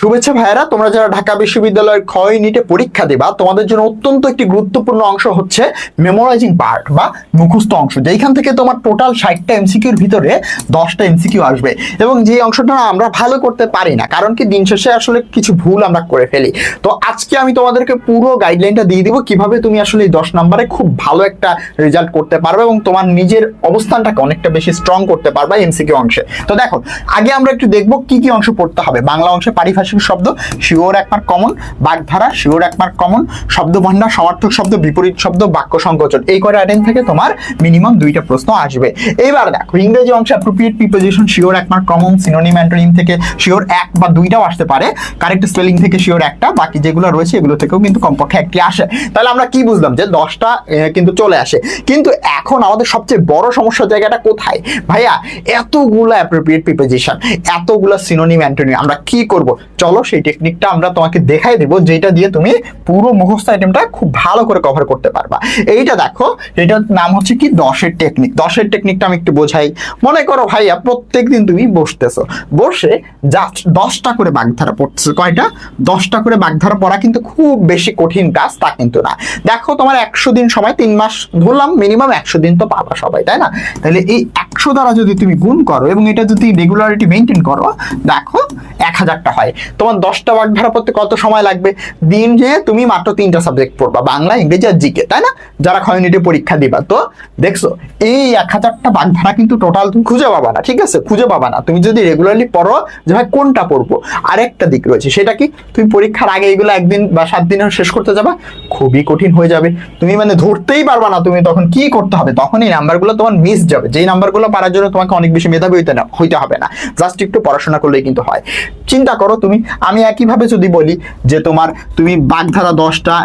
শুভেচ্ছা ভাইয়েরা, তোমরা যারা ঢাকা বিশ্ববিদ্যালয়ের খ ইউনিটে পরীক্ষা দেবা, তোমাদের জন্য অত্যন্ত একটি গুরুত্বপূর্ণ অংশ হচ্ছে মেমোরাইজিং পার্ট বা মুখস্থ অংশ যেখান থেকে তোমার টোটাল ষাটটা এমসিকিউর ভিতরে দশটা এমসিকিউ আসবে। এবং যে অংশটা আমরা ভালো করতে পারি না, কারণ কি দিন শেষে আসলে কিছু ভুল আমরা করে ফেলি। তো আজকে আমি তোমাদেরকে পুরো গাইডলাইনটা দিয়ে দিব, কীভাবে তুমি আসলে এই দশ নম্বরে খুব ভালো একটা রেজাল্ট করতে পারবে এবং তোমার নিজের অবস্থানটাকে অনেকটা বেশি স্ট্রং করতে পারবে এমসিকিউ অংশে। তো দেখো, আগে আমরা একটু দেখব কি কি অংশ পড়তে হবে। বাংলা অংশে পারিভাষিক শব্দ, শিওর এক মার্ক কমন বাগধারা, শিওর এক মার্ক কমন শব্দ ভান্ডার সমার্থক শব্দ, বিপরীত শব্দ, বাক্য সংকোচন। এই কয়টা আইটেম থেকে তোমার মিনিমাম দুইটা প্রশ্ন আসবে। এইবার দেখো, ইংরেজি অংশে অ্যাপ্রোপ্রিয়েট প্রিপোজিশন শিওর এক মার্ক কমন সিনোনিম অ্যান্টোনিম থেকে শিওর এক বা দুইটাও আসতে পারে। কারেক্ট স্পেলিং থেকে শিওর একটা, বাকি যেগুলো রয়েছে এগুলো থেকেও কিন্তু কমপক্ষে একটি আসে। তাহলে আমরা কি বুঝলাম? যে দশটা কিন্তু চলে আসে। কিন্তু এখন আমাদের সবচেয়ে বড় সমস্যার জায়গাটা কোথায়? ভাইয়া, এতগুলো অ্যাপ্রোপ্রিয়েট প্রিপোজিশন এতগুলো সিনোনিম অ্যান্টোনিম আমরা কি করব? চলো সেই টেকনিকটা আমরা তোমাকে দেখাই দেব, যেটা দিয়ে তুমি পুরো মুখস্থ আইটেমটা খুব ভালো করে কভার করতে পারবা। এইটা দেখো, এটার নাম হচ্ছে কি দশের টেকনিক দশের টেকনিকটা আমি একটু বোঝাই। মনে করো ভাইয়া, প্রত্যেকদিন তুমি বসতেছো। বসে জাস্ট দশটা করে বাগধারা পড়তেছো। কয়টা? দশটা করে বাগধারা পড়া কিন্তু খুব বেশি কঠিন কাজ তা কিন্তু না। দেখো তোমার একশো দিন সময়, তিন মাস ধরলাম মিনিমাম একশো দিন তো পাবা সবাই, তাই না? তাহলে এই একশো দ্বারা যদি তুমি গুণ করো এবং এটা যদি রেগুলারিটি মেনটেন করো, দেখো এক হাজারটা হয়। তোমার দশটা বাগধারা পড়তে কত সময় লাগবে? দিন যে তুমি মাত্র তিনটা সাবজেক্ট পড়বা, বাংলা, ইংরেজি আর জিকে, তাই না? যারা খ ইউনিটে পরীক্ষা দিবা। তো দেখছ, এই এক হাজারটা বাগধারা কিন্তু টোটাল তুমি খুঁজে পাবা না, ঠিক আছে? খুঁজে পাবা না। তুমি যদি রেগুলারলি পড়ো যে ভাই কোনটা পড়ব? আরেকটা দিক রয়েছে, সেটা কি? তুমি পরীক্ষার আগে এগুলো একদিন বা সাত দিনের শেষ করতে যাবা, খুবই কঠিন হয়ে যাবে। তুমি মানে ধরতেই পারবা না তুমি তখন কি করতে হবে, তখন এই নাম্বারগুলো তোমার মিস যাবে। যেই নাম্বারগুলো পারার জন্য তোমাকে অনেক বেশি মেধাবী হইতে না, হইতে হবে না। জাস্ট একটু পড়াশোনা করলেই কিন্তু হয়। চিন্তা করো, তুমি আমি একইভাবে যদি বলি যে তোমার তুমি বাগধারা দশটা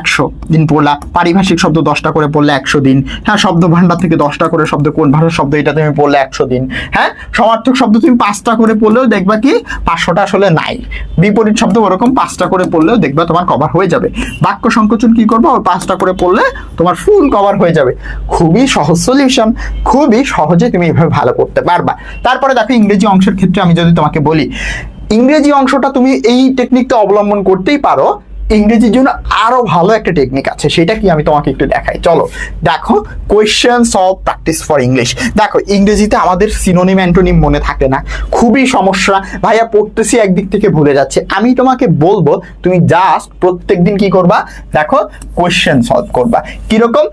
একশো দিন পড়লা, পারিভাষিক শব্দ দশটা করে পড়লে একশো দিন হ্যাঁ শব্দ ভান্ডার থেকে দশটা করে শব্দ, কোন ভাষার শব্দ এটা তুমি পড়লে একশো দিন হ্যাঁ সমার্থক শব্দ তুমি পাঁচটা করে পড়লেও দেখবা কি পাঁচশোটা আসলে নাই, বিপরীত শব্দ ওরকম পাঁচটা করে পড়লেও দেখবা তোমার কভার হয়ে যাবে, বাক্য সংকোচন কি করব? ওই পাঁচটা করে পড়লে তোমার ফুল কভার হয়ে যাবে, খুবই সহজ সলিউশন খুবই সহজে তুমি এভাবে ভালো করতে পারবা, তারপরে দেখো ইংরেজি অংশের ক্ষেত্রে আমি যদি তোমাকে বলি ইংরেজি অংশটা তুমি এই টেকনিকটা অবলম্বন করতেই পারো। ইংরেজির জন্য আরও ভালো একটা টেকনিক আছে, সেটা কি আমি তোমাকে একটু দেখাই। চলো, দেখো question solve practice for English দেখো, ইংরেজিতে আমাদের সিনোনিম অ্যান্টোনিম মনে থাকে না, খুবই সমস্যা। ভাইয়া, পড়তেছি একদিক থেকে ভুলে যাচ্ছে। আমি তোমাকে বলব, তুমি জাস্ট প্রত্যেকদিন কি করবা? দেখো কোয়েশ্চেন সলভ করবা। কীরকম?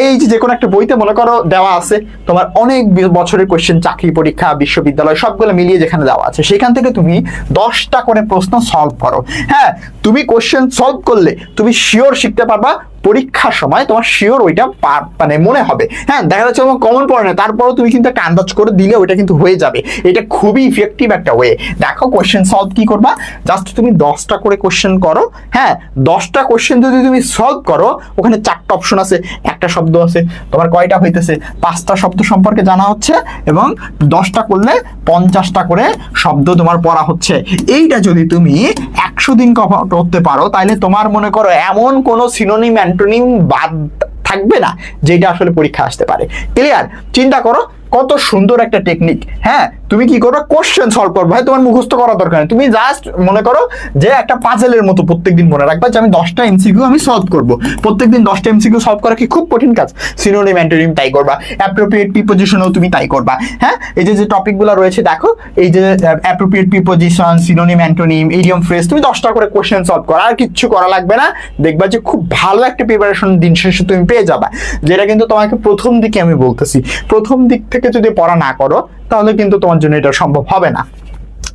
এই যে কোনো একটা বইতে মনে করো দেওয়া আছে, তোমার অনেক বছরের কোয়েশ্চেন চাকরি পরীক্ষা, বিশ্ববিদ্যালয়, সবগুলো মিলিয়ে যেখানে দেওয়া আছে, সেখান থেকে তুমি দশটা করে প্রশ্ন সলভ করো। হ্যাঁ তুমি কোয়েশ্চেন সলভ করলে তুমি শিওর শিখতে পারবা পরীক্ষার সময় তোমার শিওর ওইটা মানে মনে হবে। হ্যাঁ দেখা যাচ্ছে তোমার কমন পড়ে না, তারপরেও তুমি কিন্তু একটা আন্দাজ করে দিলে ওইটা কিন্তু হয়ে যাবে। এটা খুবই ইফেক্টিভ একটা ওয়ে দেখো কোয়েশ্চেন সলভ কি করবা? জাস্ট তুমি দশটা করে কোয়েশ্চেন করো হ্যাঁ দশটা কোয়েশ্চেন যদি তুমি সলভ করো, ওখানে চারটা অপশন আছে, একটা শব্দ আছে, তোমার কয়টা হইতেছে? পাঁচটা শব্দ সম্পর্কে জানা হচ্ছে এবং দশটা করলে পঞ্চাশটা করে শব্দ তোমার পড়া হচ্ছে। এইটা যদি তুমি একশো দিন করতে পারো তাহলে তোমার মনে করো এমন কোনো সিনোনিম অ্যান্টোনিম বাদ থাকবে না, যেটা আসলে পরীক্ষা আসতে পারে। ক্লিয়ার চিন্তা করো, কত সুন্দর একটা টেকনিক হ্যাঁ? তুমি কি করবে? কোশ্চেন সলভ করবে। ভাই, তোমার মুখস্থ করা দরকার তুমি জাস্ট মনে করো যে একটা পাজেলের মতো প্রত্যেকদিন মনে রাখবা যে আমি দশটা এমসিকিউ আমি সলভ করব। প্রত্যেকদিন দশটা এমসিকিউ সলভ করা কি খুব কঠিন কাজ? সিনোনিম অ্যান্টোনিম তাই করবা। অ্যাপ্রোপ্রিয়েট প্রিপোজিশনও তুমি তাই করবা। হ্যাঁ? এই যে যে টপিকগুলো রয়েছে, দেখো, এই যে appropriate preposition synonym antonym idiom phrase তুমি দশটা করে কোশ্চেন সলভ করো। আর কিচ্ছু করা লাগবে না। দেখবা যে খুব ভালো একটা প্রিপারেশন দিন শেষে তুমি পেয়ে যাবা। যেটা কিন্তু তোমাকে প্রথম দিকে আমি বলতেছি। প্রথম দিক থেকে যদি পড়া না করো তাহলে কিন্তু তোমার জন্য এটা সম্ভব হবে না।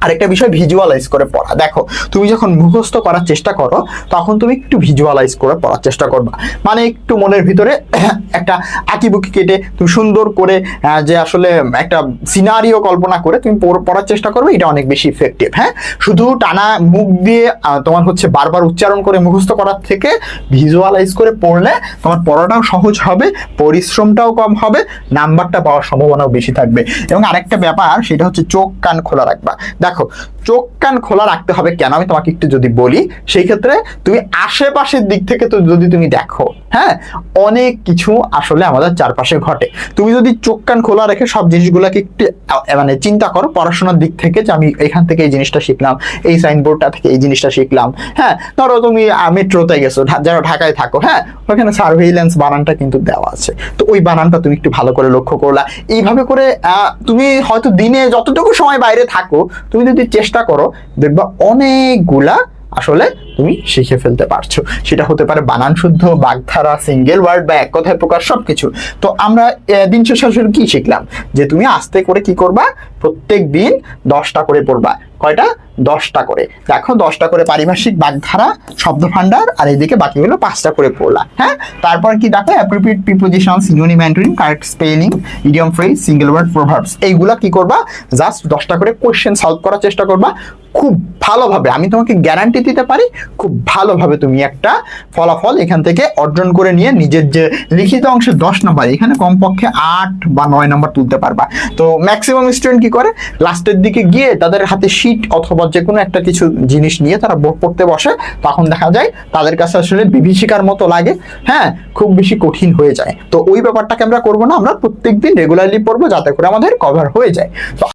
আরেকটা বিষয় ভিজুয়ালাইজ করে পড়া। দেখো, তুমি যখন মুখস্থ করার চেষ্টা করো, তখন তুমি একটু ভিজুয়ালাইজ করে পড়ার চেষ্টা করবা। মানে একটু মনের ভিতরে একটা আঁকিবুকি কেটে তুমি সুন্দর করে যে আসলে একটা সিনারিও কল্পনা করে তুমি পড়- পড়ার চেষ্টা করবে, এটা অনেক বেশি ইফেক্টিভ হ্যাঁ? শুধু টানা মুখ দিয়ে তোমার হচ্ছে বারবার উচ্চারণ করে মুখস্থ করার থেকে ভিজুয়ালাইজ করে পড়লে তোমার পড়াটাও সহজ হবে, পরিশ্রমটাও কম হবে নাম্বারটা পাওয়ার সম্ভাবনাও বেশি থাকবে। এবং আরেকটা ব্যাপার, সেটা হচ্ছে চোখ কান খোলা রাখবা। দেখো দেখো, চোখ কান খোলা রাখতে হবে কেন? আমি তোমাকে একটু যদি বলি, সেই ক্ষেত্রে তুমি আশেপাশের দিক থেকে তো যদি তুমি দেখো হ্যাঁ অনেক কিছু আসলে আমাদের চারপাশে ঘটে। তুমি যদি চোখ কান খোলা রেখে সব জিনিসগুলোকে একটু মানে চিন্তা করো, পড়াশোনার দিক থেকে যে আমি এখান থেকে এই জিনিসটা শিখলাম, এই সাইনবোর্ডটা থেকে এই জিনিসটা শিখলাম হ্যাঁ ধরো তুমি মেট্রোতে গেছো যারা ঢাকায় থাকো হ্যাঁ ওখানে সার্ভেইলেন্স বানানটা কিন্তু দেওয়া আছে। তো ওই বানানটা তুমি একটু ভালো করে লক্ষ্য করলা। এইভাবে করে তুমি হয়তো দিনে যতটুকু সময় বাইরে থাকো, তুমি যদি চেষ্টা করো দেখবা অনেকগুলা আসলে তুমি শিখে ফেলতে পারছ। সেটা হতে পারে বানান শুদ্ধ, বাগধারা সিঙ্গেল ওয়ার্ড বা এক কথায় প্রকাশ সবকিছু। তো আমরা দিন শেষে আসলে কি শিখলাম? যে তুমি আস্তে করে কি করবা? প্রত্যেক দিন দশটা করে পড়বা। কয়টা? দশটা করে। দেখো, দশটা করে পারিভাষিক, বাগধারা শব্দ ভান্ডার আর এদিকে বাকিগুলো পাঁচটা করে পড়লা। হ্যাঁ? তারপর কি দেখো appropriate preposition synonym antonym correct spelling idiom phrase single word proverbs এইগুলা কি করবা? জাস্ট দশটা করে কোশ্চেন সলভ করার চেষ্টা করবা। খুব ভালোভাবে। আমি তোমাকে গ্যারান্টি দিতে পারি খুব ভালোভাবে তুমি একটা ফলাফল এখান থেকে অর্জন করে নিয়ে নিজের যে লিখিত অংশে দশ নম্বর, এখানে কমপক্ষে আট বা নয় নম্বর তুলতে পারবা। তো ম্যাক্সিমাম স্টুডেন্ট কি করে? লাস্টের দিকে গিয়ে তাদের হাতে শিট অথবা যে কোনো একটা কিছু জিনিস নিয়ে তারা বোর্ড পড়তে বসে, তখন দেখা যায় তাদের কাছে আসলে বিভীষিকার মতো লাগে। হ্যাঁ খুব বেশি কঠিন হয়ে যায়। তো ওই ব্যাপারটাকে আমরা করব না, আমরা প্রত্যেকদিন রেগুলারলি পড়ব যাতে করে আমাদের কভার হয়ে যায়। তো